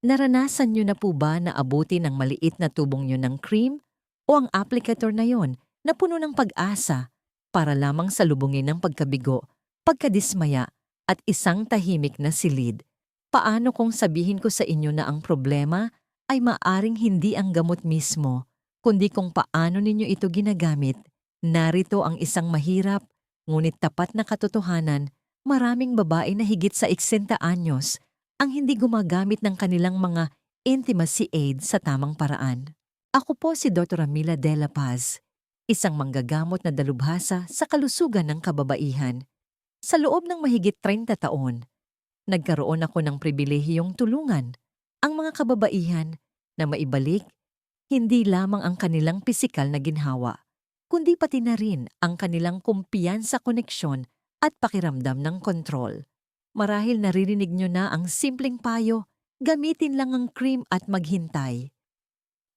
Naranasan nyo na po ba na abutin ng maliit na tubong nyo ng cream o ang applicator na yon na puno ng pag-asa para lamang salubungin ng pagkabigo, pagkadismaya at isang tahimik na silid? Paano kung sabihin ko sa inyo na ang problema ay maaring hindi ang gamot mismo, kundi kung paano ninyo ito ginagamit? Narito ang isang mahirap, ngunit tapat na katotohanan, maraming babae na higit sa 60 anyos ang hindi gumagamit ng kanilang mga intimacy aid sa tamang paraan. Ako po si Dr. Amila De La Paz, isang manggagamot na dalubhasa sa kalusugan ng kababaihan. Sa loob ng mahigit 30 taon, nagkaroon ako ng pribilehiyong tulungan ang mga kababaihan na maibalik hindi lamang ang kanilang pisikal na ginhawa, kundi pati na rin ang kanilang kumpiyansa koneksyon at pakiramdam ng kontrol. Marahil naririnig nyo na ang simpleng payo, gamitin lang ang cream at maghintay.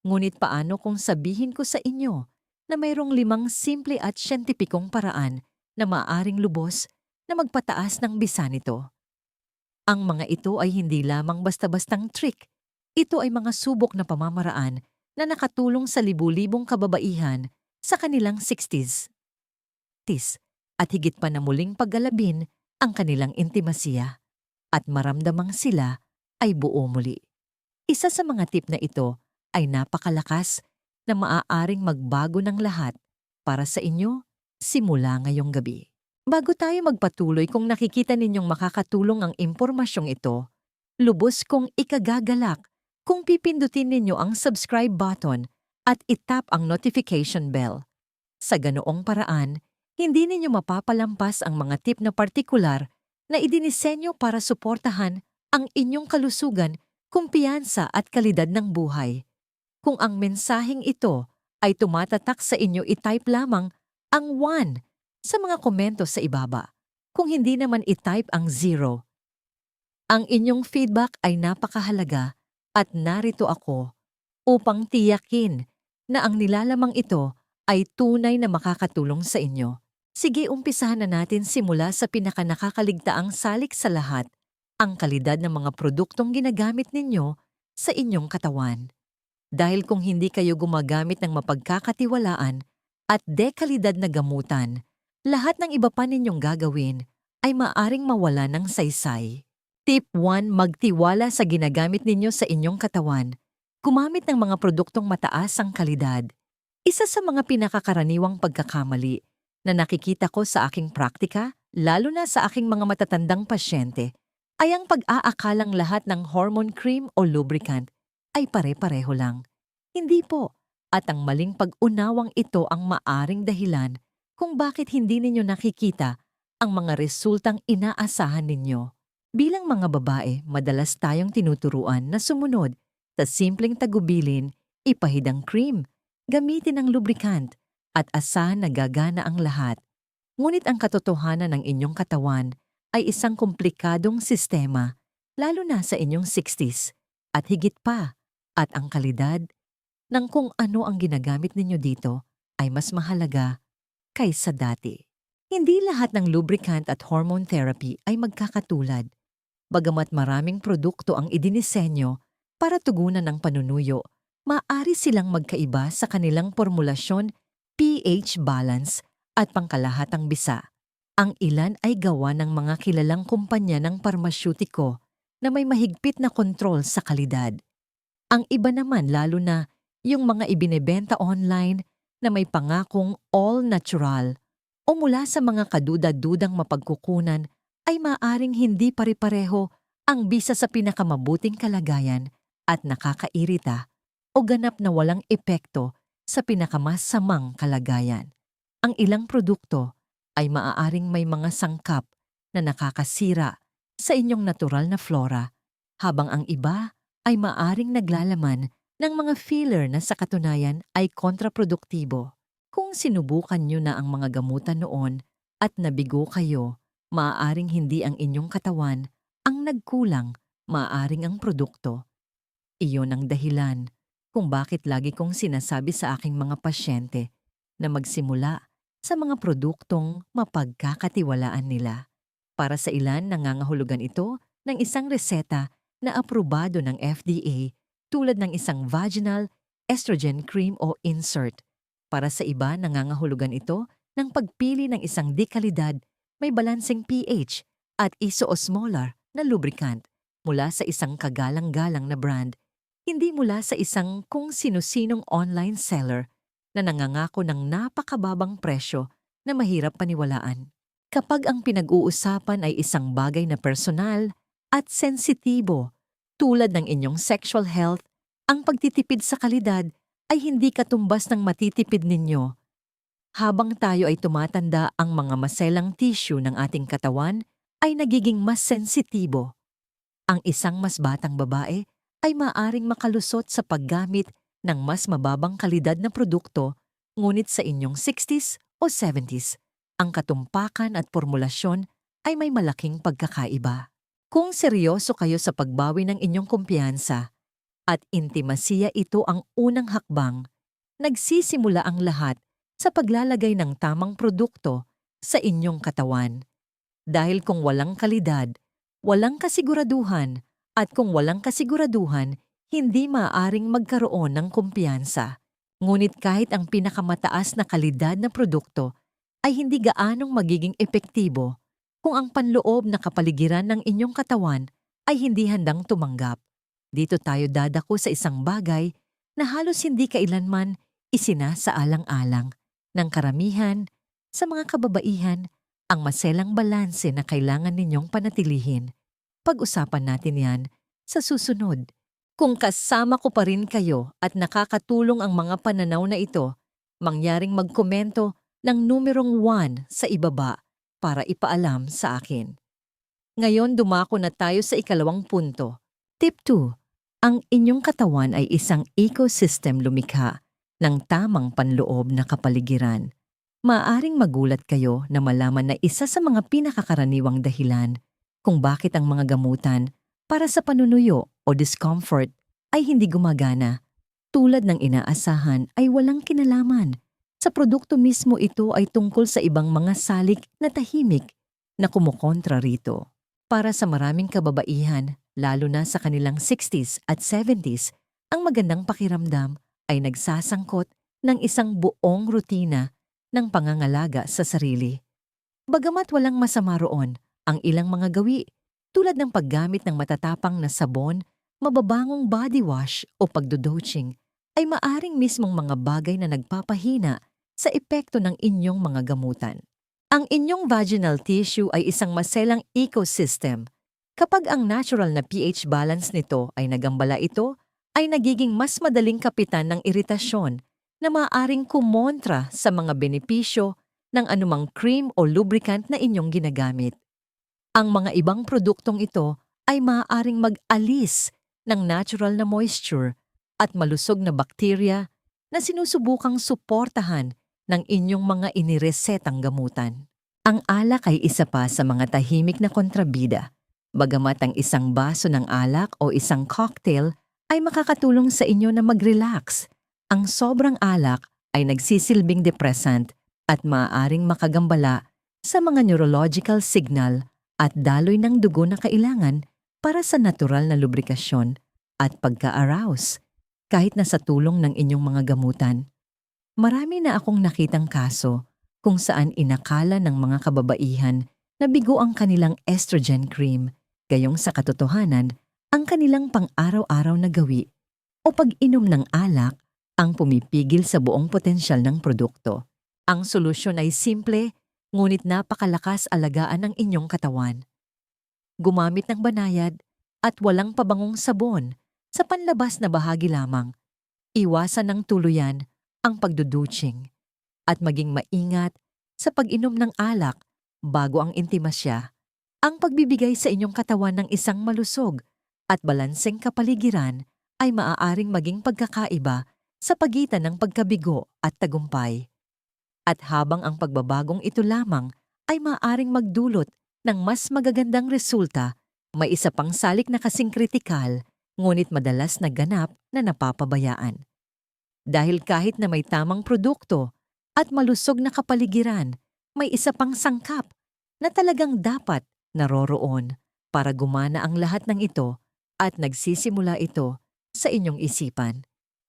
Ngunit paano kung sabihin ko sa inyo na mayroong limang simple at siyentipikong paraan na maaring lubos na magpataas ng bisa nito? Ang mga ito ay hindi lamang basta-bastang trick. Ito ay mga subok na pamamaraan na nakatulong sa libu-libong kababaihan sa kanilang 60s. Tis, at higit pa na muling paggalabin ang kanilang intimasiya at maramdamang sila ay buo muli. Isa sa mga tip na ito ay napakalakas na maaaring magbago ng lahat para sa inyo simula ngayong gabi. Bago tayo magpatuloy kung nakikita ninyong makakatulong ang impormasyong ito, lubos kong ikagagalak kung pipindutin ninyo ang subscribe button at itap ang notification bell. Sa ganoong paraan, hindi ninyo mapapalampas ang mga tip na partikular na idinisenyo para suportahan ang inyong kalusugan, kumpiyansa at kalidad ng buhay. Kung ang mensaheng ito ay tumatatak sa inyo, itype lamang ang 1 sa mga komento sa ibaba. Kung hindi naman itype ang 0. Ang inyong feedback ay napakahalaga at narito ako upang tiyakin na ang nilalamang ito ay tunay na makakatulong sa inyo. Sige, umpisahan na natin simula sa pinakanakakaligtaang salik sa lahat, ang kalidad ng mga produktong ginagamit ninyo sa inyong katawan. Dahil kung hindi kayo gumagamit ng mapagkakatiwalaan at dekalidad na gamutan, lahat ng iba pa ninyong gagawin ay maaring mawala ng saysay. Tip 1. Magtiwala sa ginagamit ninyo sa inyong katawan. Gumamit ng mga produktong mataas ang kalidad. Isa sa mga pinakakaraniwang pagkakamali na nakikita ko sa aking praktika, lalo na sa aking mga matatandang pasyente, ay ang pag-aakalang lahat ng hormone cream o lubricant ay pare-pareho lang. Hindi po. At ang maling pag-unawang ito ang maaring dahilan kung bakit hindi ninyo nakikita ang mga resultang inaasahan ninyo. Bilang mga babae, madalas tayong tinuturuan na sumunod sa simpleng tagubilin, ipahidang cream, gamitin ang lubricant, at asahan na gagana ang lahat. Ngunit ang katotohanan ng inyong katawan ay isang komplikadong sistema, lalo na sa inyong 60s, at higit pa, at ang kalidad ng kung ano ang ginagamit ninyo dito ay mas mahalaga kaysa dati. Hindi lahat ng lubricant at hormone therapy ay magkakatulad. Bagamat maraming produkto ang idinisenyo para tugunan ng panunuyo, maaari silang magkaiba sa kanilang formulasyon pH balance at pangkalahatang bisa. Ang ilan ay gawa ng mga kilalang kumpanya ng parmasyutiko na may mahigpit na kontrol sa kalidad. Ang iba naman lalo na yung mga ibinebenta online na may pangakong all-natural o mula sa mga kaduda-dudang mapagkukunan ay maaring hindi pare-pareho ang bisa sa pinakamabuting kalagayan at nakakairita o ganap na walang epekto sa pinakamasamang kalagayan. Ang ilang produkto ay maaaring may mga sangkap na nakakasira sa inyong natural na flora, habang ang iba ay maaring naglalaman ng mga filler na sa katunayan ay kontraproduktibo. Kung sinubukan nyo na ang mga gamutan noon at nabigo kayo, maaaring hindi ang inyong katawan ang nagkulang, maaaring ang produkto. Iyon ang dahilan kung bakit lagi kong sinasabi sa aking mga pasyente na magsimula sa mga produktong mapagkakatiwalaan nila. Para sa ilan, nangangahulugan ito ng isang reseta na aprobado ng FDA tulad ng isang vaginal estrogen cream o insert. Para sa iba, nangangahulugan ito ng pagpili ng isang dekalidad, may balanseng pH at isoosmolar na lubricant mula sa isang kagalang-galang na brand, hindi mula sa isang kung sino-sinong online seller na nangangako ng napakababang presyo na mahirap paniwalaan. Kapag ang pinag-uusapan ay isang bagay na personal at sensitibo, tulad ng inyong sexual health, ang pagtitipid sa kalidad ay hindi katumbas ng matitipid ninyo. Habang tayo ay tumatanda, ang mga maselang tissue ng ating katawan ay nagiging mas sensitibo. Ang isang mas batang babae ay maaring makalusot sa paggamit ng mas mababang kalidad na produkto, ngunit sa inyong 60s o 70s, ang katumpakan at formulasyon ay may malaking pagkakaiba. Kung seryoso kayo sa pagbawi ng inyong kumpiyansa at intimasiya ito ang unang hakbang, nagsisimula ang lahat sa paglalagay ng tamang produkto sa inyong katawan. Dahil kung walang kalidad, walang kasiguraduhan, at kung walang kasiguraduhan, hindi maaaring magkaroon ng kumpiyansa. Ngunit kahit ang pinakamataas na kalidad na produkto ay hindi gaanong magiging epektibo kung ang panloob na kapaligiran ng inyong katawan ay hindi handang tumanggap. Dito tayo dadako sa isang bagay na halos hindi kailanman isinasaalang-alang ng karamihan sa mga kababaihan ang maselang balanse na kailangan ninyong panatilihin. Pag-usapan natin yan sa susunod. Kung kasama ko pa rin kayo at nakakatulong ang mga pananaw na ito, mangyaring magkomento ng numerong 1 sa ibaba para ipaalam sa akin. Ngayon dumako na tayo sa ikalawang punto. Tip 2. Ang inyong katawan ay isang ecosystem lumikha ng tamang panloob na kapaligiran. Maaring magulat kayo na malaman na isa sa mga pinakakaraniwang dahilan kung bakit ang mga gamutan para sa panunuyo o discomfort ay hindi gumagana. Tulad ng inaasahan ay walang kinalaman. Sa produkto mismo ito ay tungkol sa ibang mga salik na tahimik na kumukontra rito. Para sa maraming kababaihan, lalo na sa kanilang 60s at 70s, ang magandang pakiramdam ay nagsasangkot ng isang buong rutina ng pangangalaga sa sarili. Bagamat walang masama roon, ang ilang mga gawi tulad ng paggamit ng matatapang na sabon, mababangong body wash o pagdodoching ay maaring mismong mga bagay na nagpapahina sa epekto ng inyong mga gamutan. Ang inyong vaginal tissue ay isang maselang ecosystem. Kapag ang natural na pH balance nito ay nagambala ito, ay nagiging mas madaling kapitan ng iritasyon na maaring kumontra sa mga benepisyo ng anumang cream o lubricant na inyong ginagamit. Ang mga ibang produktong ito ay maaaring mag-alis ng natural na moisture at malusog na bakterya na sinusubukang suportahan ng inyong mga iniresetang gamutan. Ang alak ay isa pa sa mga tahimik na kontrabida. Bagamat ang isang baso ng alak o isang cocktail ay makakatulong sa inyo na mag-relax, ang sobrang alak ay nagsisilbing depressant at maaaring makagambala sa mga neurological signal at daloy ng dugo na kailangan para sa natural na lubrikasyon at pagka-arouse kahit na sa tulong ng inyong mga gamutan. Marami na akong nakitang kaso kung saan inakala ng mga kababaihan na bigo ang kanilang estrogen cream, gayong sa katotohanan, ang kanilang pang-araw-araw na gawi o pag-inom ng alak ang pumipigil sa buong potensyal ng produkto. Ang solusyon ay simple ngunit napakalakas alagaan ng inyong katawan. Gumamit ng banayad at walang pabangong sabon sa panlabas na bahagi lamang. Iwasan ng tuluyan ang pagduduching at maging maingat sa pag-inom ng alak bago ang intimasya. Ang pagbibigay sa inyong katawan ng isang malusog at balanseng kapaligiran ay maaaring maging pagkakaiba sa pagitan ng pagkabigo at tagumpay. At habang ang pagbabagong ito lamang ay maaring magdulot ng mas magagandang resulta, may isa pang salik na kasing kritikal, ngunit madalas na ganap na napapabayaan. Dahil kahit na may tamang produkto at malusog na kapaligiran, may isa pang sangkap na talagang dapat naroroon para gumana ang lahat ng ito At nagsisimula ito sa inyong isipan.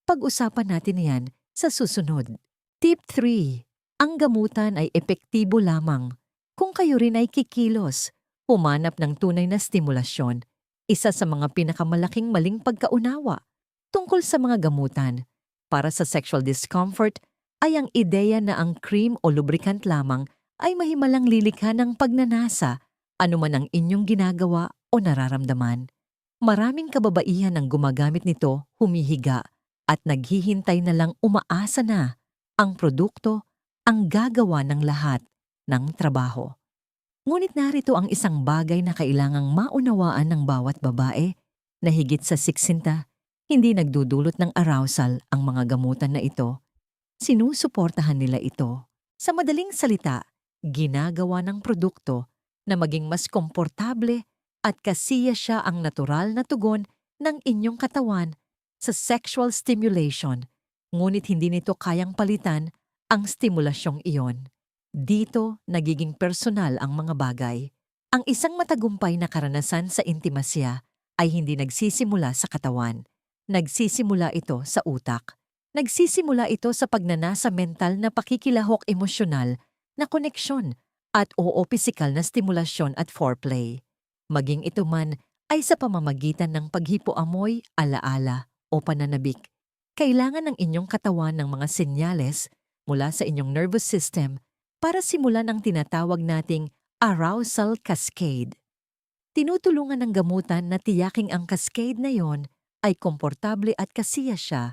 Pag-usapan natin yan sa susunod. Tip 3. Ang gamutan ay epektibo lamang kung kayo rin ay kikilos, humanap ng tunay na stimulasyon. Isa sa mga pinakamalaking maling pagkaunawa tungkol sa mga gamutan para sa sexual discomfort ay ang ideya na ang cream o lubricant lamang ay mahimalang lilikha ng pagnanasa anuman ang inyong ginagawa o nararamdaman. Maraming kababaihan ang gumagamit nito humihiga at naghihintay na lang umaasa na ang produkto ang gagawa ng lahat ng trabaho. Ngunit narito ang isang bagay na kailangang maunawaan ng bawat babae na higit sa siksinta, hindi nagdudulot ng arousal ang mga gamutan na ito. Sinusuportahan nila ito. Sa madaling salita, ginagawa ng produkto na maging mas komportable at kasiya siya ang natural na tugon ng inyong katawan sa sexual stimulation, ngunit hindi nito kayang palitan ang stimulasyong iyon. Dito, nagiging personal ang mga bagay. Ang isang matagumpay na karanasan sa intimasya ay hindi nagsisimula sa katawan. Nagsisimula ito sa utak. Nagsisimula ito sa pagnanasa mental na pakikilahok emosyonal na koneksyon at oo pisikal na stimulasyon at foreplay. Maging ito man ay sa pamamagitan ng paghipoamoy, alaala o pananabik. Kailangan ng inyong katawan ng mga senyales mula sa inyong nervous system para simulan ang tinatawag nating arousal cascade. Tinutulungan ng gamutan na tiyaking ang cascade na yon ay komportable at kasiya siya,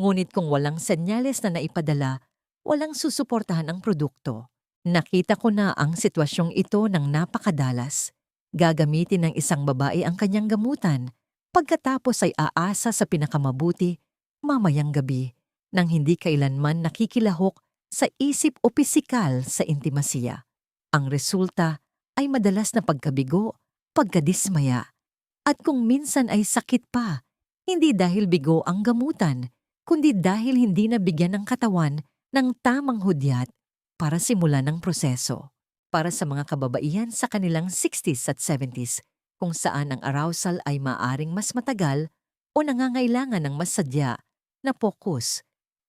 ngunit kung walang senyales na naipadala, walang susuportahan ang produkto. Nakita ko na ang sitwasyong ito ng napakadalas. Gagamitin ng isang babae ang kanyang gamutan, pagkatapos ay aasa sa pinakamabuti mamayang gabi nang hindi kailanman nakikilahok sa isip o pisikal sa intimasiya. Ang resulta ay madalas na pagkabigo, pagkadismaya, at kung minsan ay sakit pa, hindi dahil bigo ang gamutan, kundi dahil hindi nabigyan ng katawan ng tamang hudyat para simulan ng proseso. Para sa mga kababaihan sa kanilang 60s at 70s, kung saan ang arousal ay maaring mas matagal o nangangailangan ng mas sadya na focus.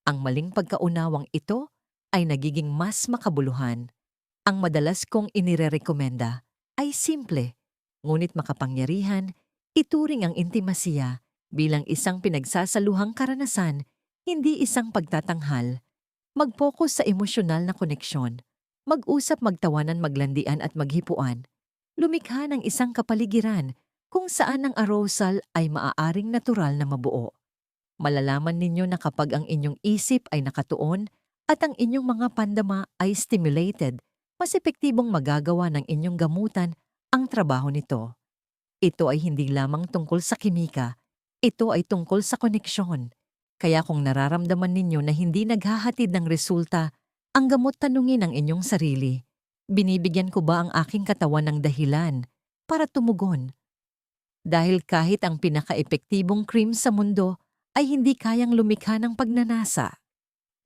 Ang maling pagkaunawang ito ay nagiging mas makabuluhan. Ang madalas kong inirerekomenda ay simple, ngunit makapangyarihan, ituring ang intimasiya bilang isang pinagsasaluhang karanasan, hindi isang pagtatanghal. Mag-focus sa emosyonal na koneksyon. Mag-usap magtawanan maglandian at maghipuan. Lumikha ng isang kapaligiran kung saan ang arousal ay maaaring natural na mabuo. Malalaman ninyo na kapag ang inyong isip ay nakatuon at ang inyong mga pandama ay stimulated, mas epektibong magagawa ng inyong gamutan ang trabaho nito. Ito ay hindi lamang tungkol sa kimika, ito ay tungkol sa koneksyon. Kaya kung nararamdaman ninyo na hindi naghahatid ng resulta, ang gamot tanungin ang inyong sarili. Binibigyan ko ba ang aking katawan ng dahilan para tumugon? Dahil kahit ang pinaka-epektibong cream sa mundo ay hindi kayang lumikha ng pagnanasa,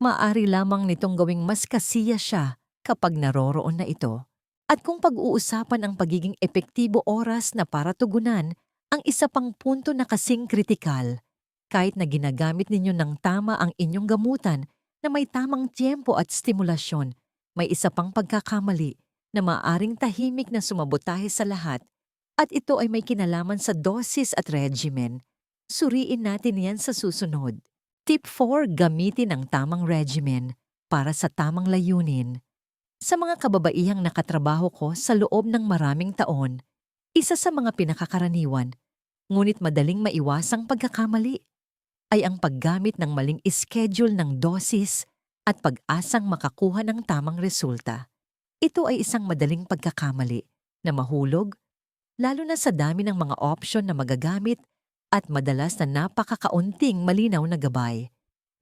Maari lamang nitong gawing mas kasiya siya kapag naroroon na ito. At kung pag-uusapan ang pagiging epektibo oras na para tugunan, ang isa pang punto na kasing kritikal, kahit na ginagamit ninyo ng tama ang inyong gamutan na may tamang tiyempo at stimulasyon, may isa pang pagkakamali na maaring tahimik na sumabotahe sa lahat at ito ay may kinalaman sa dosis at regimen. Suriin natin yan sa susunod. Tip 4. Gamitin ang tamang regimen para sa tamang layunin. Sa mga kababaihang nakatrabaho ko sa loob ng maraming taon, isa sa mga pinakakaraniwan, ngunit madaling maiwasang pagkakamali, ay ang paggamit ng maling schedule ng dosis at pag-asang makakuha ng tamang resulta. Ito ay isang madaling pagkakamali na mahulog, lalo na sa dami ng mga option na magagamit at madalas na napakakaunting malinaw na gabay.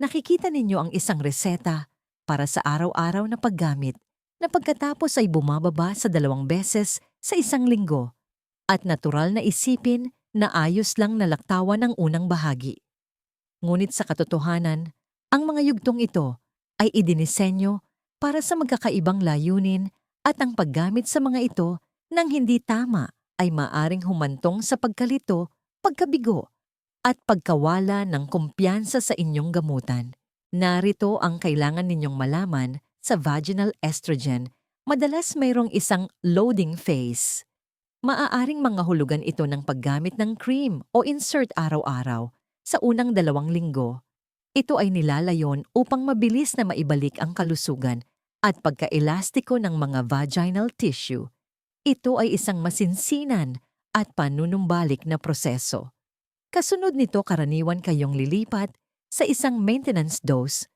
Nakikita ninyo ang isang reseta para sa araw-araw na paggamit na pagkatapos ay bumababa sa dalawang beses sa isang linggo at natural na isipin na ayos lang nalaktawan ang unang bahagi. Ngunit sa katotohanan, ang mga yugtong ito ay idinisenyo para sa magkakaibang layunin at ang paggamit sa mga ito nang hindi tama ay maaring humantong sa pagkalito pagkabigo, at pagkawala ng kumpiyansa sa inyong gamutan. Narito ang kailangan ninyong malaman sa vaginal estrogen. Madalas mayroong isang loading phase. Maaaring mga hulugan ito ng paggamit ng cream o insert araw-araw sa unang dalawang linggo. Ito ay nilalayon upang mabilis na maibalik ang kalusugan at pagkaelastiko ng mga vaginal tissue. Ito ay isang masinsinan at panunumbalik na proseso. Kasunod nito karaniwan kayong lilipat sa isang maintenance dose,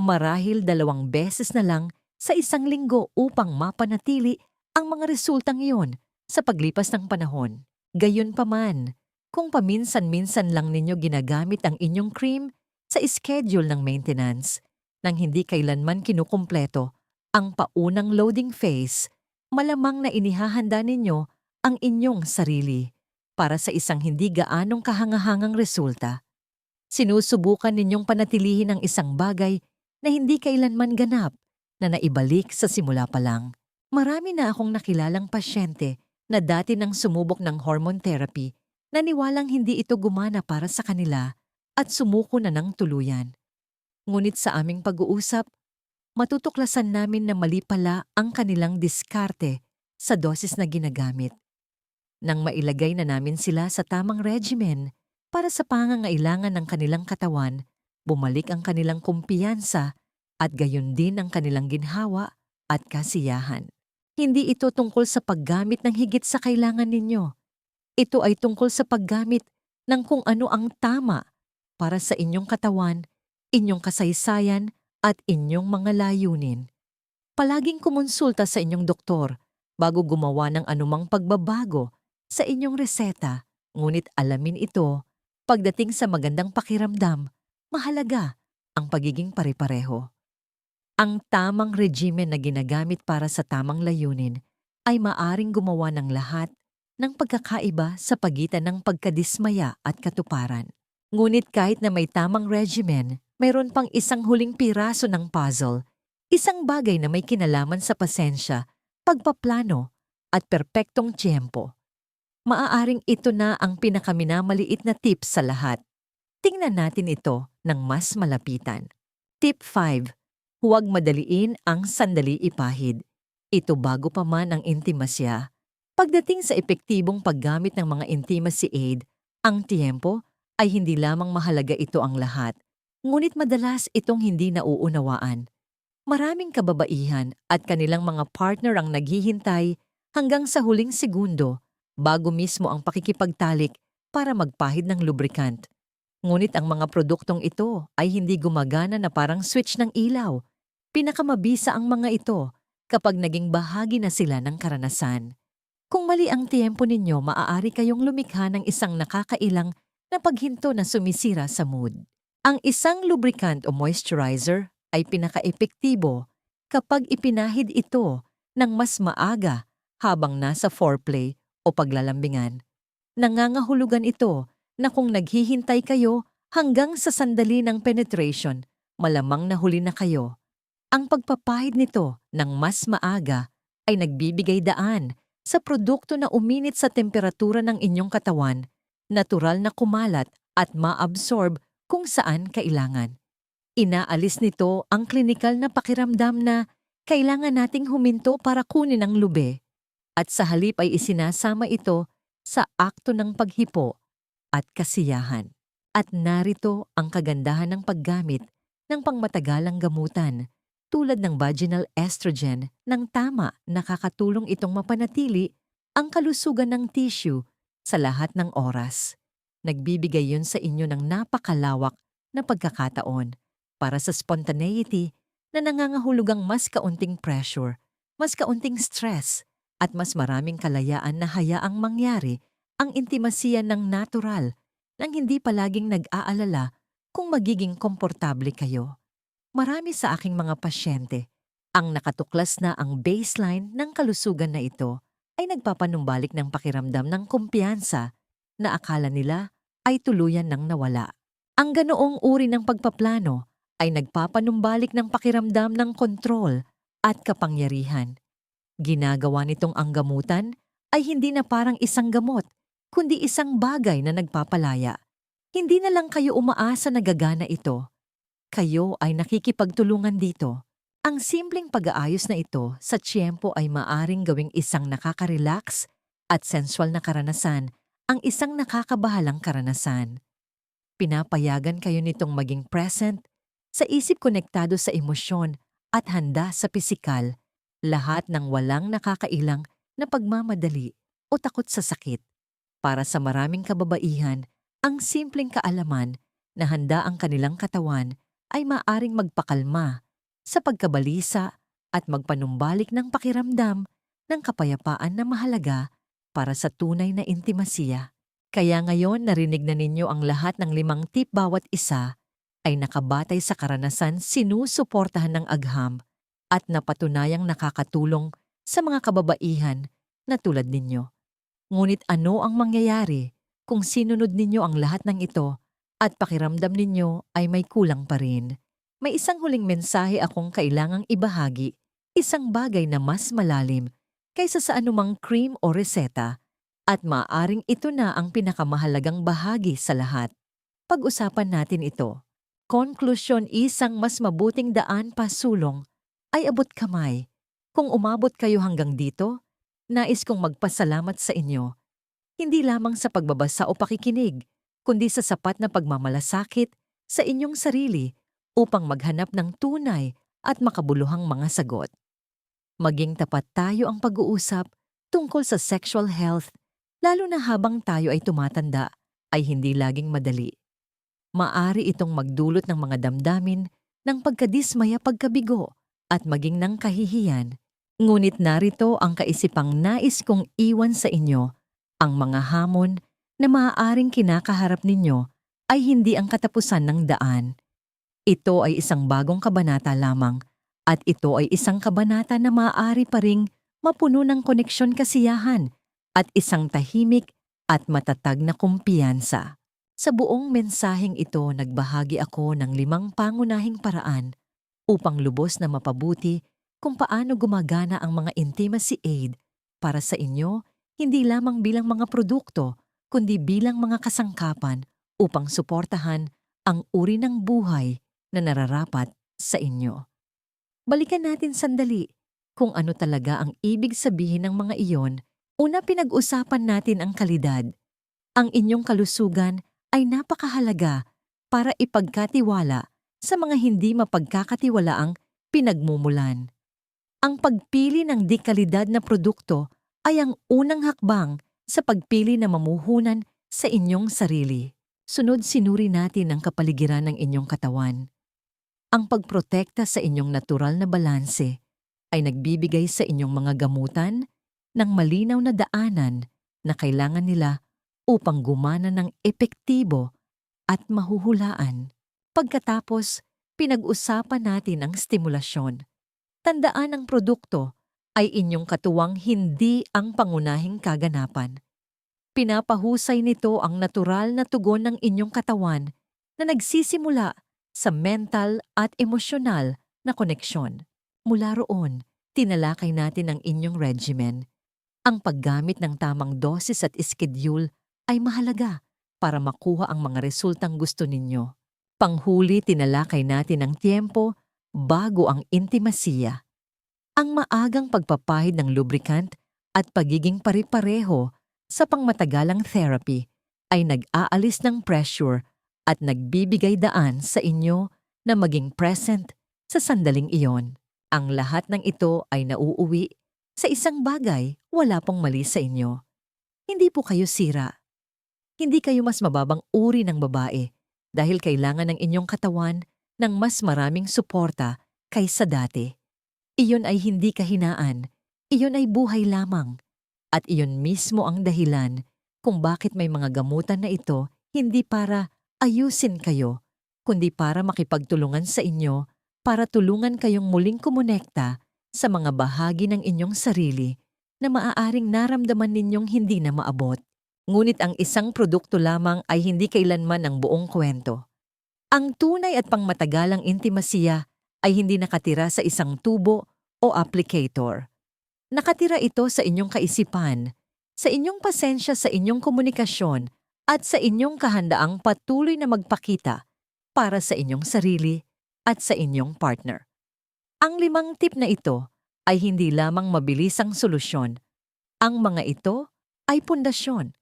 marahil dalawang beses na lang sa isang linggo upang mapanatili ang mga resultang iyon sa paglipas ng panahon. Gayunpaman, kung paminsan-minsan lang ninyo ginagamit ang inyong cream sa schedule ng maintenance nang hindi kailanman kinukumpleto ang paunang loading phase, malamang na inihahanda ninyo ang inyong sarili para sa isang hindi gaanong kahangahangang resulta. Sinusubukan ninyong panatilihin ang isang bagay na hindi kailanman ganap na naibalik sa simula pa lang. Marami na akong nakilalang pasyente na dati nang sumubok ng hormone therapy, naniwalang hindi ito gumana para sa kanila at sumuko na ng tuluyan. Ngunit sa aming pag-uusap, matutuklasan namin na mali pala ang kanilang diskarte sa dosis na ginagamit. Nang mailagay na namin sila sa tamang regimen para sa pangangailangan ng kanilang katawan, bumalik ang kanilang kumpiyansa at gayon din ang kanilang ginhawa at kasiyahan. Hindi ito tungkol sa paggamit ng higit sa kailangan ninyo. Ito ay tungkol sa paggamit ng kung ano ang tama para sa inyong katawan, inyong kasaysayan at inyong mga layunin. Palaging kumonsulta sa inyong doktor bago gumawa ng anumang pagbabago sa inyong reseta, ngunit alamin ito, pagdating sa magandang pakiramdam, mahalaga ang pagiging pare-pareho. Ang tamang regime na ginagamit para sa tamang layunin ay maaring gumawa ng lahat ng pagkakaiba sa pagitan ng pagkadismaya at katuparan. Ngunit kahit na may tamang regimen, mayroon pang isang huling piraso ng puzzle, isang bagay na may kinalaman sa pasensya, pagpaplano, at perpektong tiyempo. Maaaring ito na ang pinakaminamaliit na tip sa lahat. Tingnan natin ito ng mas malapitan. Tip 5 Huwag madaliin ang sandali ipahid. Ito bago pa man ang intimasya. Pagdating sa epektibong paggamit ng mga intimacy aid, ang tiempo ay hindi lamang mahalaga ito ang lahat, ngunit madalas itong hindi nauunawaan. Maraming kababaihan at kanilang mga partner ang naghihintay hanggang sa huling segundo bago mismo ang pakikipagtalik para magpahid ng lubrikant. Ngunit ang mga produktong ito ay hindi gumagana na parang switch ng ilaw Pinakamabisa ang mga ito kapag naging bahagi na sila ng karanasan. Kung mali ang tiempo ninyo, maaari kayong lumikha ng isang nakakailang na paghinto na sumisira sa mood. Ang isang lubricant o moisturizer ay pinakaepektibo kapag ipinahid ito ng mas maaga habang nasa foreplay o paglalambingan. Nangangahulugan ito na kung naghihintay kayo hanggang sa sandali ng penetration, malamang nahuli na kayo ang pagpapahid nito ng mas maaga ay nagbibigay daan sa produkto na uminit sa temperatura ng inyong katawan, natural na kumalat at maabsorb kung saan kailangan. Inaalis nito ang klinikal na pakiramdam na kailangan nating huminto para kunin ang lube at sa halip ay isinasama ito sa akto ng paghipo at kasiyahan. At narito ang kagandahan ng paggamit ng pangmatagalang gamutan tulad ng vaginal estrogen ng tama nakakatulong itong mapanatili ang kalusugan ng tissue sa lahat ng oras. Nagbibigay yun sa inyo ng napakalawak na pagkakataon para sa spontaneity na nangangahulugang mas kaunting pressure, mas kaunting stress, at mas maraming kalayaan na hayaang mangyari ang intimasiya ng natural nang hindi palaging nag-aalala kung magiging komportable kayo. Marami sa aking mga pasyente ang nakatuklas na ang baseline ng kalusugan na ito ay nagpapanumbalik ng pakiramdam ng kumpiyansa na akala nila ay tuluyan ng nawala. Ang ganoong uri ng pagpaplano ay nagpapanumbalik ng pakiramdam ng kontrol at kapangyarihan. Ginagawa nitong ang gamutan ay hindi na parang isang gamot, kundi isang bagay na nagpapalaya. Hindi na lang kayo umaasa na gagana ito. Kayo ay nakikipagtulungan dito. Ang simpleng pag-aayos na ito sa tiyempo ay maaring gawing isang nakaka-relax at sensual na karanasan, ang isang nakakabahalang karanasan. Pinapayagan kayo nitong maging present, sa isip konektado sa emosyon at handa sa pisikal, lahat ng walang nakakailang na pagmamadali o takot sa sakit. Para sa maraming kababaihan, ang simpleng kaalaman na handa ang kanilang katawan ay maaring magpakalma sa pagkabalisa at magpanumbalik ng pakiramdam ng kapayapaan na mahalaga para sa tunay na intimasiya. Kaya ngayon narinig na ninyo ang lahat ng limang tip bawat isa ay nakabatay sa karanasan sinusuportahan ng agham at napatunayang nakakatulong sa mga kababaihan na tulad ninyo. Ngunit ano ang mangyayari kung sinunod ninyo ang lahat ng ito at pakiramdam ninyo ay may kulang pa rin? May isang huling mensahe akong kailangang ibahagi, isang bagay na mas malalim kaysa sa anumang cream o reseta at maaring ito na ang pinakamahalagang bahagi sa lahat. Pag-usapan natin ito. Konklusyon isang mas mabuting daan pa sulong ay abot kamay. Kung umabot kayo hanggang dito, nais kong magpasalamat sa inyo. Hindi lamang sa pagbabasa o pakikinig, kundi sa sapat na pagmamalasakit sa inyong sarili upang maghanap ng tunay at makabuluhang mga sagot. Maging tapat tayo ang pag-uusap tungkol sa sexual health lalo na habang tayo ay tumatanda, ay hindi laging madali. Maari itong magdulot ng mga damdamin ng pagkadismaya pagkabigo at maging ng kahihiyan. Ngunit narito ang kaisipang nais kong iwan sa inyo, ang mga hamon na maaaring kinakaharap ninyo ay hindi ang katapusan ng daan. Ito ay isang bagong kabanata lamang at ito ay isang kabanata na maaari pa ring mapuno ng koneksyon kasiyahan at isang tahimik at matatag na kumpiyansa. Sa buong mensaheng ito nagbahagi ako ng limang pangunahing paraan upang lubos na mapabuti kung paano gumagana ang mga intimacy aid para sa inyo hindi lamang bilang mga produkto kundi bilang mga kasangkapan upang suportahan ang uri ng buhay na nararapat sa inyo. Balikan natin sandali kung ano talaga ang ibig sabihin ng mga iyon Una pinag-usapan natin ang kalidad. Ang inyong kalusugan ay napakahalaga para ipagkatiwala sa mga hindi mapagkakatiwalaang pinagmumulan. Ang pagpili ng dekalidad na produkto ay ang unang hakbang sa pagpili na mamuhunan sa inyong sarili. Sunod sinuri natin ang kapaligiran ng inyong katawan. Ang pagprotekta sa inyong natural na balanse ay nagbibigay sa inyong mga gamutan, ng malinaw na daanan na kailangan nila upang gumana ng epektibo at mahuhulaan. Pagkatapos, pinag-usapan natin ang stimulasyon. Tandaan ang produkto ay inyong katuwang hindi ang pangunahing kaganapan. Pinapahusay nito ang natural na tugon ng inyong katawan na nagsisimula sa mental at emosyonal na koneksyon. Mula roon, tinalakay natin ang inyong regimen ang paggamit ng tamang dosis at schedule ay mahalaga para makuha ang mga resultang gusto ninyo. Panghuli tinalakay natin ang tiempo bago ang intimasiya. Ang maagang pagpapahid ng lubricant at pagiging pare-pareho sa pangmatagalang therapy ay nag-aalis ng pressure at nagbibigay daan sa inyo na maging present sa sandaling iyon. Ang lahat ng ito ay nauuwi sa isang bagay, wala pong mali sa inyo. Hindi po kayo sira. Hindi kayo mas mababang uri ng babae dahil kailangan ng inyong katawan ng mas maraming suporta kaysa dati. Iyon ay hindi kahinaan. Iyon ay buhay lamang. At iyon mismo ang dahilan kung bakit may mga gamutan na ito hindi para ayusin kayo, kundi para makipagtulungan sa inyo para tulungan kayong muling kumonekta sa mga bahagi ng inyong sarili na maaaring naramdaman ninyong hindi na maabot. Ngunit ang isang produkto lamang ay hindi kailanman ang buong kwento. Ang tunay at pangmatagalang intimasiya ay hindi nakatira sa isang tubo o applicator. Nakatira ito sa inyong kaisipan, sa inyong pasensya sa inyong komunikasyon at sa inyong kahandaang patuloy na magpakita para sa inyong sarili at sa inyong partner. Ang limang tip na ito ay hindi lamang mabilis ang solusyon. Ang mga ito ay pundasyon.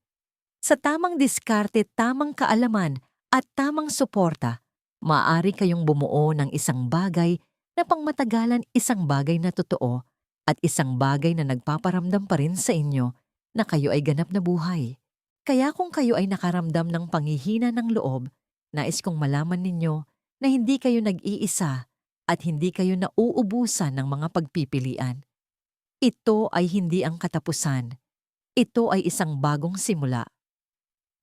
Sa tamang diskarte, tamang kaalaman at tamang suporta, maaari kayong bumuo ng isang bagay na pangmatagalan isang bagay na totoo at isang bagay na nagpaparamdam pa rin sa inyo na kayo ay ganap na buhay. Kaya kung kayo ay nakaramdam ng panghihina ng loob, nais kong malaman ninyo na hindi kayo nag-iisa at hindi kayo nauubusan ng mga pagpipilian. Ito ay hindi ang katapusan. Ito ay isang bagong simula.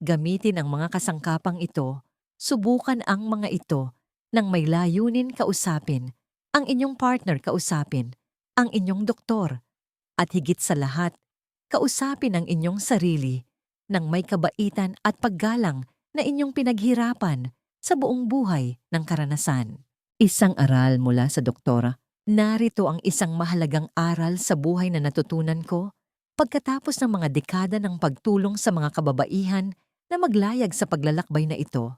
Gamitin ang mga kasangkapang ito, subukan ang mga ito nang may layunin kausapin, ang inyong partner kausapin, ang inyong doktor, at higit sa lahat, kausapin ang inyong sarili ng may kabaitan at paggalang na inyong pinaghirapan sa buong buhay ng karanasan. Isang aral mula sa doktora. Narito ang isang mahalagang aral sa buhay na natutunan ko pagkatapos ng mga dekada ng pagtulong sa mga kababaihan na maglayag sa paglalakbay na ito.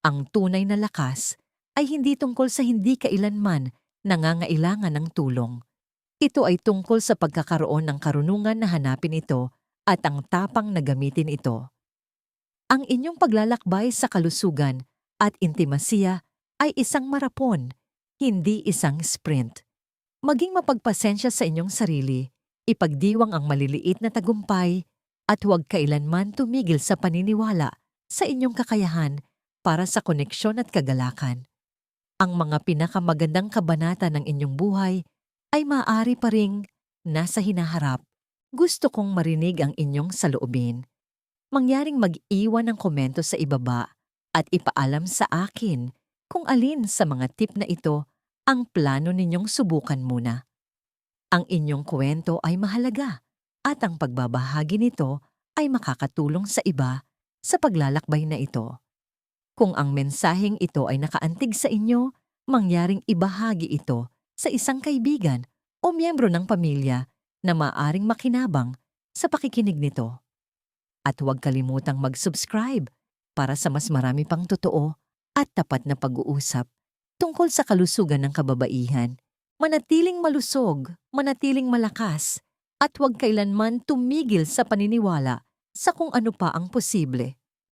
Ang tunay na lakas ay hindi tungkol sa hindi kailanman nangangailangan ng tulong. Ito ay tungkol sa pagkakaroon ng karunungan na hanapin ito at ang tapang na gamitin ito. Ang inyong paglalakbay sa kalusugan at intimasiya ay isang marapon, hindi isang sprint. Maging mapagpasensya sa inyong sarili, ipagdiwang ang maliliit na tagumpay, at huwag kailanman tumigil sa paniniwala sa inyong kakayahan para sa koneksyon at kagalakan. Ang mga pinakamagandang kabanata ng inyong buhay ay maaari pa ring nasa hinaharap. Gusto kong marinig ang inyong saloobin. Mangyaring mag-iwan ng komento sa ibaba at ipaalam sa akin kung alin sa mga tip na ito ang plano ninyong subukan muna. Ang inyong kwento ay mahalaga at ang pagbabahagi nito ay makakatulong sa iba sa paglalakbay na ito. Kung ang mensaheng ito ay nakaantig sa inyo, mangyaring ibahagi ito sa isang kaibigan o miyembro ng pamilya na maaring makinabang sa pakikinig nito. At huwag kalimutang mag-subscribe para sa mas marami pang totoo at tapat na pag-uusap tungkol sa kalusugan ng kababaihan. Manatiling malusog, manatiling malakas, at huwag kailanman tumigil sa paniniwala sa kung ano pa ang posible.